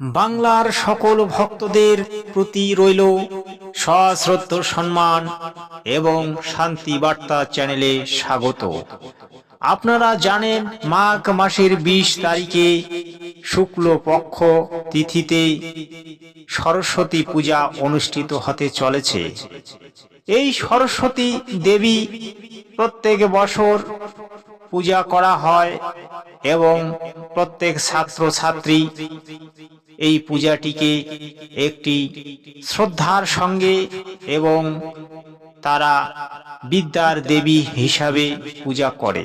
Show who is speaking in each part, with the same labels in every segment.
Speaker 1: বাংলার সকল ভক্তদের প্রতি রইল সশ্রদ্ধ সম্মান এবং শান্তি বার্তা চ্যানেলে স্বাগত। আপনারা জানেন মাঘ মাসের বিশ তারিখে শুক্ল পক্ষ তিথিতে সরস্বতী পূজা অনুষ্ঠিত হতে চলেছে। এই সরস্বতী দেবী প্রত্যেক বছর পূজা করা হয় এবং প্রত্যেক ছাত্র ছাত্রী এই পূজাটিকে একটি শ্রদ্ধার সঙ্গে এবং তারা বিদ্যার দেবী হিসাবে পূজা করে।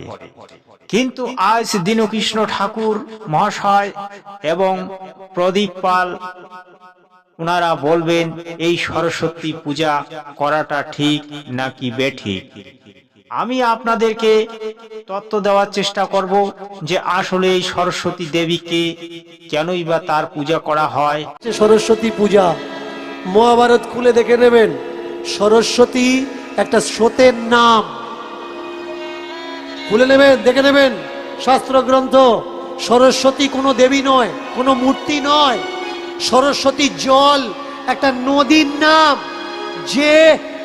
Speaker 1: কিন্তু আজ দীনকৃষ্ণ ঠাকুর মহাশয় এবং প্রদীপ পাল ওনারা বলবেন, এই সরস্বতী পূজা করাটা ঠিক নাকি বেঠিক? আমি আপনাদেরকে তত্ত্ব দেওয়ার চেষ্টা করব যে আসলে এই সরস্বতী দেবীকে কেনই বা তার পূজা করা হয়।
Speaker 2: সরস্বতী পূজা, মহাভারত খুলে দেখে নেবেন। সরস্বতী একটা স্রোতের নাম। খুলে নেবেন, দেখে নেবেন শাস্ত্র গ্রন্থ সরস্বতী কোনো দেবী নয়, কোনো মূর্তি নয়। সরস্বতী জল একটা নদীর নাম, যে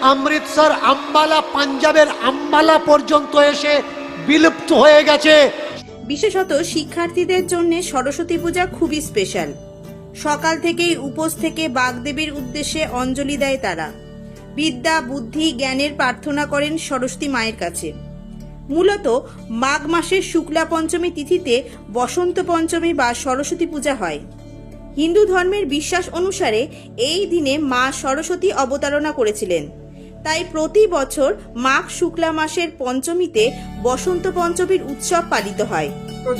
Speaker 2: অমৃতসর আম্বালা, পাঞ্জাবের আম্বালা পর্যন্ত এসে বিলুপ্ত হয়ে গেছে।
Speaker 3: বিশেষত শিক্ষার্থীদের জন্য সরস্বতী পূজা খুবই স্পেশাল। সকাল থেকেই উপোস থেকে বাগদেবীর উদ্দেশ্যে অঞ্জলি দেয় তারা। বিদ্যা, বুদ্ধি, জ্ঞানের প্রার্থনা করেন সরস্বতী মায়ের কাছে। মূলত মাঘ মাসের শুক্লা পঞ্চমী তিথিতে বসন্ত পঞ্চমী বা সরস্বতী পূজা হয়। হিন্দু ধর্মের বিশ্বাস অনুসারে এই দিনে মা সরস্বতী অবতারণা করেছিলেন। তাই প্রতি বছর মাঘ শুক্লা মাসের পঞ্চমীতে বসন্ত পঞ্চমীর উৎসব পালিত হয়।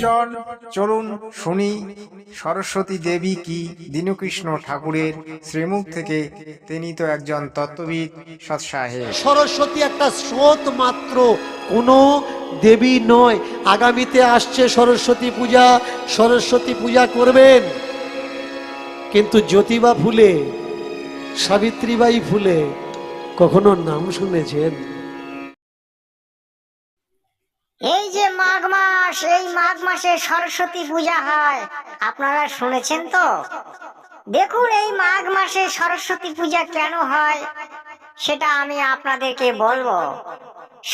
Speaker 1: জন চলুন শুনি সরস্বতী দেবী কি দীনকৃষ্ণ ঠাকুরের শ্রীমুখ থেকে তিনি তো একজন তত্ত্ববিদ সৎসাহে।
Speaker 2: সরস্বতী একটা স্রোত মাত্র কোনো দেবী নয়। আগামীতে আসছে সরস্বতী পূজা সরস্বতী পূজা করবেন। কিন্তু জ্যোতিবা ফুলে সাবিত্রীবাই ফুলে কখনো নাম শুনেছেন?
Speaker 4: এই যে মাঘ মাস, এই মাঘ মাসে সরস্বতী পূজা হয়, আপনারা শুনেছেন তো? দেখুন, এই মাঘ মাসে সরস্বতী পূজা কেন হয়, সেটা আমি আপনাদেরকে বলব।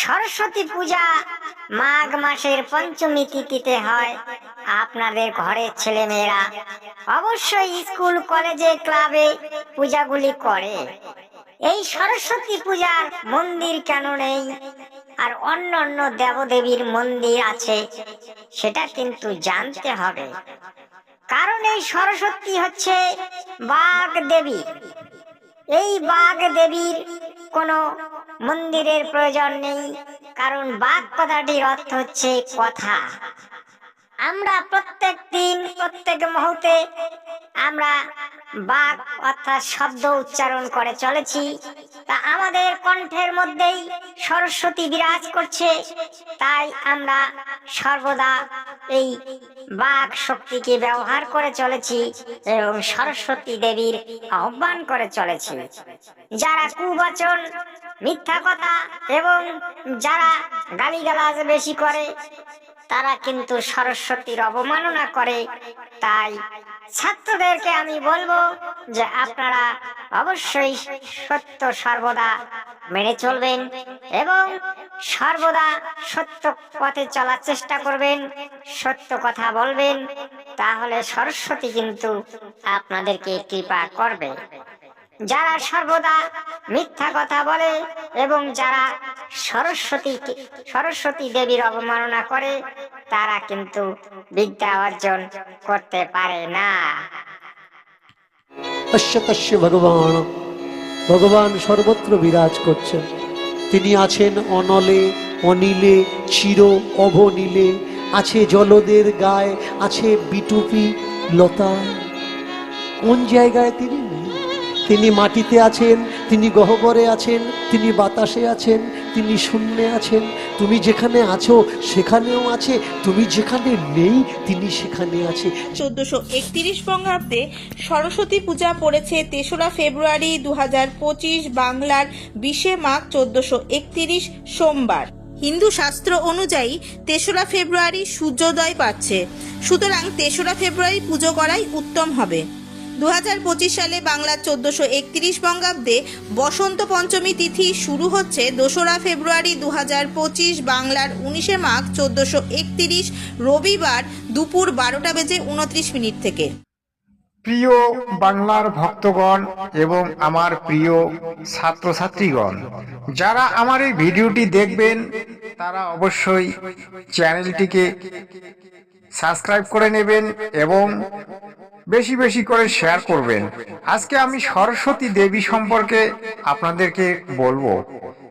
Speaker 4: সরস্বতী পূজা মাঘ মাসের পঞ্চমী তিথিতে হয়, আপনাদের ঘরের ছেলেমেয়েরা অবশ্যই স্কুল, কলেজে, ক্লাবে পূজাগুলি করে। এই সরস্বতী পূজার মন্দির কেন নেই? আর অন্য অন্য দেবদেবীর মন্দির আছে, সেটা কিন্তু জানতে হবে। কারণ এই সরস্বতী হচ্ছে বাঘ দেবী। এই বাঘ দেবীর কোনো মন্দিরের প্রয়োজন নেই, কারণ বাঘ কথাটির অর্থ হচ্ছে কথা। আমরা প্রত্যেক দিন, প্রত্যেক মুহূর্তে আমরা বাঘ অর্থাৎ শব্দ উচ্চারণ করে চলেছি। তা আমাদের কণ্ঠের মধ্যেই সরস্বতী বিরাজ করছে। তাই আমরা সর্বদা এই বাঘ শক্তিকে ব্যবহার করে চলেছি এবং সরস্বতী দেবীর আহ্বান করে চলেছি। যারা কুবচন, মিথ্যা কথা এবং যারা গালিগালাজ বেশি করে তারা কিন্তু সরস্বতীর অবমাননা করে। তাই ছাত্রদেরকে আমি বলব যে আপনারা অবশ্যই সত্য সর্বদা মেনে চলবেন এবং সর্বদা সত্য পথে চলার চেষ্টা করবেন, সত্য কথা বলবেন, তাহলে সরস্বতী কিন্তু আপনাদেরকে কৃপা করবে। যারা সর্বদা মিথ্যা কথা বলে এবং যারা সরস্বতী সরস্বতী দেবীর অবমাননা করে, তারা কিন্তু বিদ্যা অর্জন করতে পারে না।
Speaker 2: ভগবান ভগবান সর্বত্র বিরাজ করছেন। তিনি আছেন অনলে, অনিলে, চির অভনীলে আছে জলদের গায়ে, আছে বিটুপি লতায়। কোন জায়গায় তিনি তিনি মাটিতে আছেন, তিনি গহ্বরে আছেন, তিনি বাতাসে আছেন তিনি শূন্যে আছেন, তুমি যেখানে আছো সেখানেও আছে, তুমি যেখানে নেই তিনি সেখানে আছে।
Speaker 3: চোদ্দশো একত্রিশ বঙ্গাব্দে সরস্বতী পূজা পড়েছে তেসরা ফেব্রুয়ারি দু হাজার পঁচিশ বাংলার বিশে মাঘ চোদ্দশো একত্রিশ সোমবার। হিন্দু শাস্ত্র অনুযায়ী তেসরা ফেব্রুয়ারি সূর্যোদয় পাচ্ছে। সুতরাং তেসরা ফেব্রুয়ারি পুজো করাই উত্তম হবে। দু হাজার পঁচিশ সালে বাংলার চোদ্দশো একত্রিশ বঙ্গাব্দে বসন্ত পঞ্চমী তিথি শুরু হচ্ছে দোসরা ফেব্রুয়ারি দু হাজার পঁচিশ বাংলার উনিশে মাঘ চোদ্দশো একত্রিশ রবিবার দুপুর বারোটা বেজে উনত্রিশ মিনিট থেকে।
Speaker 1: প্রিয় বাংলার ভক্তগণ এবং আমার প্রিয় ছাত্রছাত্রীগণ, যারা আমার এই ভিডিওটি দেখবেন, তারা অবশ্যই চ্যানেলটিকে সাবস্ক্রাইব করে নেবেন এবং বেশি বেশি করে শেয়ার করবেন। আজকে আমি সরস্বতী দেবী সম্পর্কে আপনাদেরকে বলব।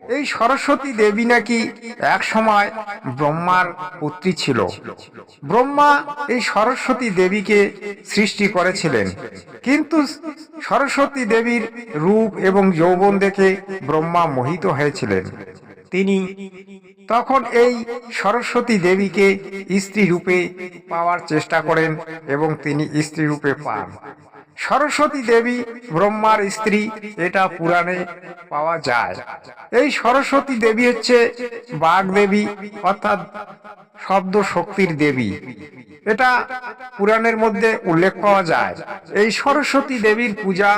Speaker 1: এই সরস্বতী দেবী নাকি এক সময় ব্রহ্মার পুত্রী ছিল। ব্রহ্মা এই সরস্বতী দেবীকে সৃষ্টি করেছিলেন। কিন্তু সরস্বতী দেবীর রূপ এবং যৌবন দেখে ব্রহ্মা মোহিত হয়েছিলেন। তিনি তখন এই সরস্বতী দেবীকে স্ত্রী রূপে পাওয়ার চেষ্টা করেন এবং তিনি স্ত্রী রূপে পান। সরস্বতী দেবী ব্রহ্মার স্ত্রী, এটা পুরাণে পাওয়া যায়। এই সরস্বতী দেবী হচ্ছে বাঘ দেবী, অর্থাৎ শব্দ শক্তির দেবী। এটা পুরাণের মধ্যে উল্লেখ পাওয়া যায়। এই সরস্বতী দেবীর পূজা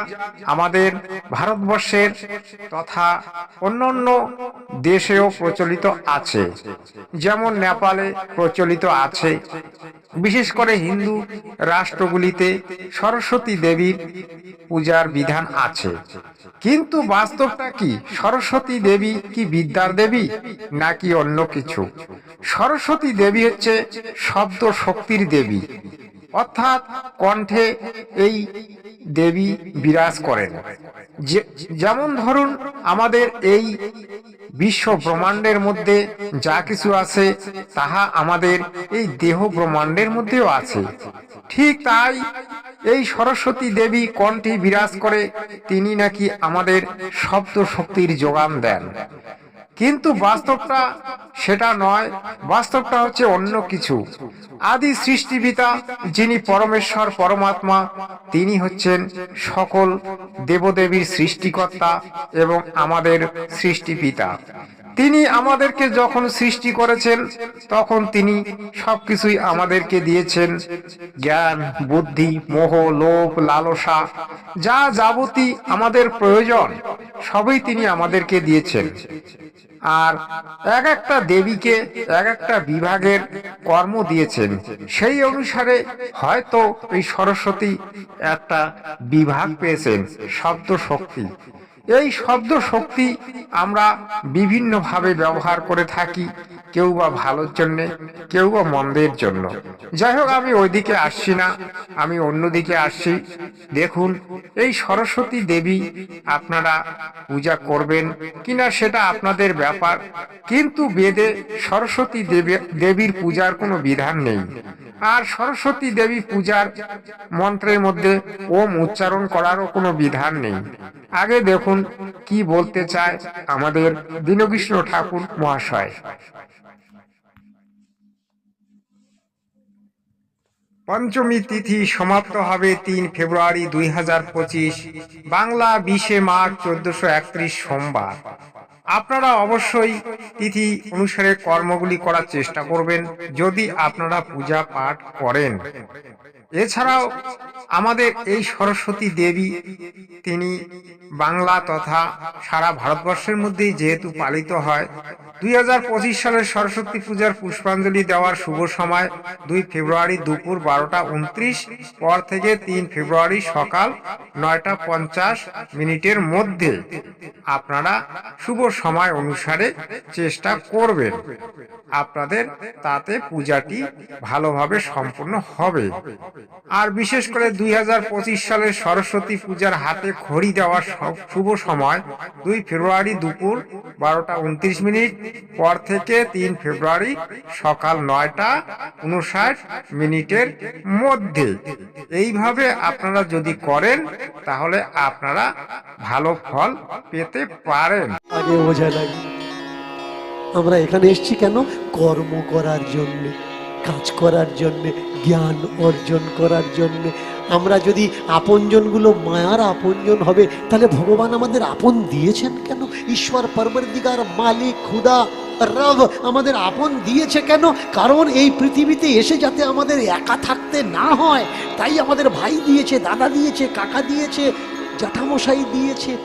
Speaker 1: আমাদের ভারতবর্ষের তথা অন্যান্য দেশেও প্রচলিত আছে। যেমন নেপালে প্রচলিত আছে। বিশেষ করে হিন্দু রাষ্ট্রগুলিতে সরস্বতী দেবীর পূজার বিধান আছে। কিন্তু বাস্তবটা কি? সরস্বতী দেবী কি বিদ্যার দেবী, নাকি অন্য কিছু? সরস্বতী দেবী হচ্ছে শব্দ শক্তির দেবী। অর্থাৎ কণ্ঠে এই দেবী বিরাজ করেন। যেমন ধরুন, আমাদের এই বিশ্ব ব্রহ্মাণ্ডের মধ্যে যা কিছু আছে, তাহা আমাদের এই দেহ ব্রহ্মাণ্ডের মধ্যেও আছে। ঠিক তাই এই সরস্বতী দেবী কণ্ঠে বিরাজ করে তিনি নাকি আমাদের শব্দ শক্তির যোগান দেন। কিন্তু বাস্তবটা সেটা নয়, বাস্তবটা হচ্ছে অন্য কিছু। আদি সৃষ্টিপিতা যিনি পরমেশ্বর, পরমাত্মা, তিনি হচ্ছেন সকল দেবদেবীর সৃষ্টিকর্তা এবং আমাদের সৃষ্টিপিতা। তিনি আমাদেরকে যখন সৃষ্টি করেছেন, তখন তিনি সবকিছুই আমাদেরকে দিয়েছেন। জ্ঞান, বুদ্ধি, মোহ, লোভ, লালসা, যা যাবতী আমাদের প্রয়োজন, সবই তিনি আমাদেরকে দিয়েছেন। আর এক একটা দেবীকে, এক একটা বিভাগের কর্ম দিয়েছেন। সেই অনুসারে হয়তো এই সরস্বতী একটা বিভাগ পেয়েছেন শব্দ শক্তি এই শব্দ শক্তি আমরা বিভিন্নভাবে ব্যবহার করে থাকি, কেউ বা ভালোর জন্যে, কেউ বা মন্দের জন্য। যাই হোক, আমি ওইদিকে আসছি না, আমি অন্যদিকে আসছি। দেখুন, এই সরস্বতী দেবী আপনারা পূজা করবেন কিনা সেটা আপনাদের ব্যাপার, কিন্তু বেদে সরস্বতী দেবী, দেবীর পূজার কোনো বিধান নেই। আর সরস্বতী দেবী পূজার মন্ত্রের মধ্যে ওম উচ্চারণ করারও কোনো বিধান নেই। আগে দেখুন কি বলতে চায় আমাদের দীনকৃষ্ণ ঠাকুর মহাশয়। পঞ্চমী তিথি সমাপ্ত হবে তিন ফেব্রুয়ারি দুই হাজার পঁচিশ, বাংলা বিশে মার্চ চোদ্দশো সোমবার। আপনারা অবশ্যই তিথি অনুসারে কর্মগুলি করার চেষ্টা করবেন যদি আপনারা পূজা পাঠ করেন। এছাড়াও আমাদের এই সরস্বতী দেবী, তিনি বাংলা তথা সারা ভারতবর্ষের মধ্যেই যেহেতু পালিত হয়, দুই হাজার পঁচিশ সালের সরস্বতী পূজার পুষ্পাঞ্জলি দেওয়ার শুভ সময় দুই ফেব্রুয়ারি দুপুর বারোটা উনত্রিশ, পর থেকে তিন ফেব্রুয়ারি সকাল নয়টা পঞ্চাশ মিনিটের মধ্যে। আপনারা শুভ সময় অনুসারে চেষ্টা করবেন। আপনাদের তাতে পূজাটি ভালোভাবে সম্পূর্ণ হবে। আর বিশেষ করে দুই হাজার পঁচিশ সালের সরস্বতী পূজার হাতে খড়ি দেওয়ার শুভ সময়, দুই ফেব্রুয়ারি দুপুর বারোটা উনত্রিশ মিনিট, পর থেকে তিন ফেব্রুয়ারি সকাল নয়টা উনষাট মিনিটের মধ্যে। এইভাবে আপনারা যদি করেন, তাহলে আপনারা ভালো ফল পেতে পারেন।
Speaker 2: আমরা এখানে এসেছি কেন? কর্ম করার জন্য, কাজ করার জন্য। জ্ঞান অর্জন করার জন্য। আমরা যদি আপনজনগুলো মায়ার আপনজন হবে, তাহলে ভগবান আমাদের আপন দিয়েছেন কেন? ঈশ্বর পরবর্তীকার মালিক, খুদা
Speaker 5: রব আমাদের আপন দিয়েছে কেন? কারণ এই পৃথিবীতে এসে যাতে আমাদের একা থাকতে না হয়, তাই আমাদের ভাই দিয়েছে, দাদা দিয়েছে, কাকা দিয়েছে, জ্যাঠামশাই দিয়েছে।